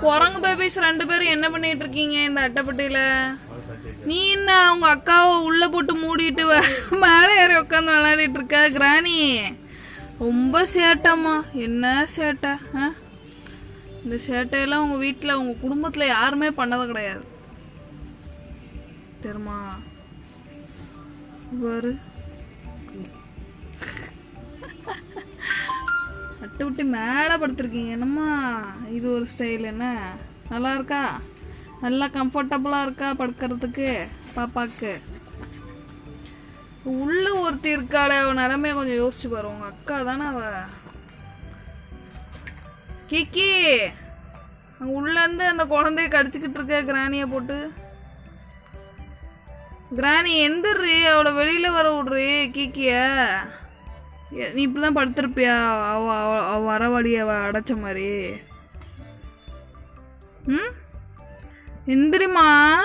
குரங்கு பேபிஸ் ரெண்டு பேரும் என்ன பண்ணிட்டு இருக்கீங்க இந்த அட்டைப்பட்டியில? நீ என்ன அவங்க அக்காவை உள்ள போட்டு மூடிட்டு வ- மேலே ஏறி உட்காந்து விளையாடிட்டு இருக்க கிராணி? ரொம்ப சேட்டாம்மா. என்ன சேட்டை ஆ? இந்த சேட்டையெல்லாம் உங்க வீட்டில் உங்க குடும்பத்தில் யாருமே பண்ணது கிடையாது. தெரியுமா? வரு விட்டு விட்டு மேலே படுத்துருக்கீங்க. என்னம்மா இது ஒரு ஸ்டைல் என்ன? நல்லா இருக்கா? நல்லா கம்ஃபர்டபுளாக இருக்கா படுக்கிறதுக்கு பாப்பாக்கு? உள்ள ஒருத்தி இருக்காளே அவ நிலமைய கொஞ்சம் யோசிச்சு பாரு. உங்க அக்கா தானே அவ? கிக்கி அங்க உள்ள இருந்து அந்த குழந்தைய கடிச்சுக்கிட்டு இருக்க கிராணிய போட்டு. கிராணி எந்திரி அவளை வெளியில வர விடுறி கிக்கிய. நீ இப்படிதான் படுத்திருப்பியா? அவ அவ- அவ வர வழியை அவ அடைச்ச மாதிரி. ம்? எந்திரிமா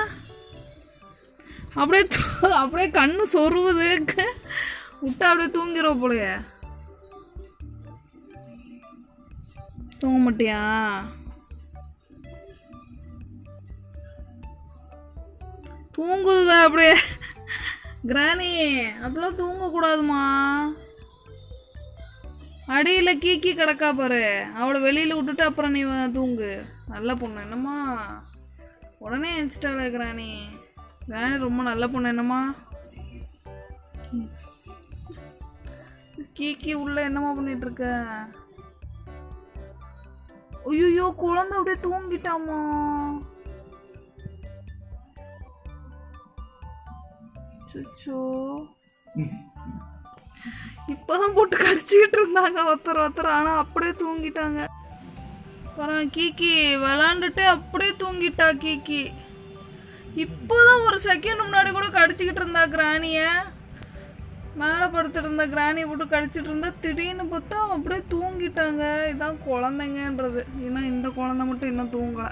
அப்படியே அப்படியே கண்ணு சொருவுது. விட்டா அப்படியே தூங்கிடுவோம் போலயே. தூங்க மாட்டியா? தூங்குதுவ அப்படியே. கிராணி அப்படிலாம் தூங்கக்கூடாதுமா. அடியில் கீக்கி கிடக்கா பாரு. அவளை வெளியில் விட்டுட்டு அப்புறம் நீ தூங்கு. நல்ல பொண்ணு. என்னம்மா? உடனே இன்ஸ்டாவில் கிராணி கிராணி ரொம்ப நல்ல பொண்ணு. என்னம்மா? கீக்கி உள்ள என்னம்மா பண்ணிட்டு இருக்க? ஐயோ குழந்தை அப்படியே தூங்கிட்டாமா சுச்சோ இப்பதான் போட்டு கடிச்சுக்கிட்டு இருந்தாங்க. ஒருத்தர் ஒருத்தர். ஆனா அப்படியே தூங்கிட்டாங்க. அப்புறம் கீக்கி விளாண்டுட்டு அப்படியே தூங்கிட்டா கீக்கி இப்போதான் ஒரு செகண்ட் முன்னாடி கூட கடிச்சுக்கிட்டு இருந்தா கிராணிய. மேலே படுத்துட்டு இருந்த கிராணியை போட்டு கடிச்சிட்டு இருந்தா திடீர்னு பார்த்தா அப்படியே தூங்கிட்டாங்க. இதான் குழந்தைங்கன்றது. ஏன்னா இந்த குழந்தை மட்டும் இன்னும் தூங்கலை.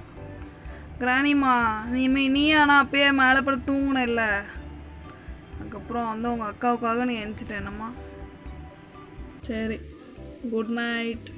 கிராணிமா நீ நீ ஆனால் அப்பயே மேலே படுத்து தூங்கின இல்லை? அதுக்கப்புறம் வந்து உங்கள் அக்காவுக்காக நீ எழுந்துட்டேனம்மா சரி குட் நைட்